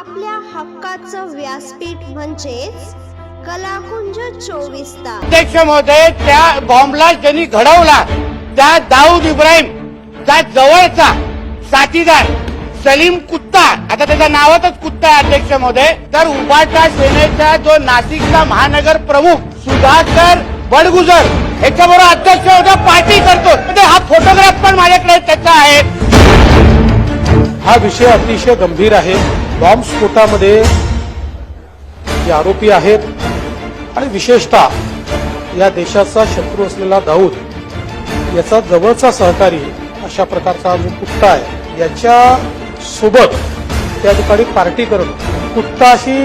आपल्या हक्काचं व्यासपीठ म्हणजेच कलाकुंज चोवीस तास. अध्यक्ष महोदय त्या बॉम्बला ज्यांनी घडवला त्या दाऊद इब्राहिम चा जवळचा साथीदार सलीम कुत्ता आता त्याच्या नावातच कुत्ता आहे अध्यक्ष महोदय. तर उभाटा सेनेचा जो नाशिकचा महानगर प्रमुख सुधाकर बडगुजर ह्याच्याबरोबर अध्यक्ष महोदय पार्टी करतो. म्हणजे हा फोटोग्राफ पण माझ्याकडे त्याचा आहे. हा विषय अतिशय गंभीर आहे. बॉम्बस्फोटामध्ये जे आरोपी आहेत आणि विशेषतः या देशाचा शत्रू असलेला दाऊद याचा जवळचा सहकारी अशा प्रकारचा जो कुत्ता आहे याच्या सोबत त्या ठिकाणी पार्टी करणं कुत्ताशी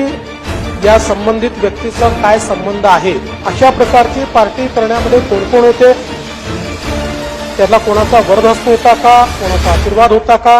या संबंधित व्यक्तीचा काय संबंध आहे अशा प्रकारची पार्टी करण्यामध्ये कोण कोण होते? त्याला कोणाचा वरदहस्त होता का? कोणाचा आशीर्वाद होता का?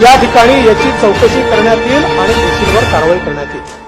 या ठिकाणी याची चौकशी करण्यात येईल आणि दोषींवर कारवाई करण्यात येईल.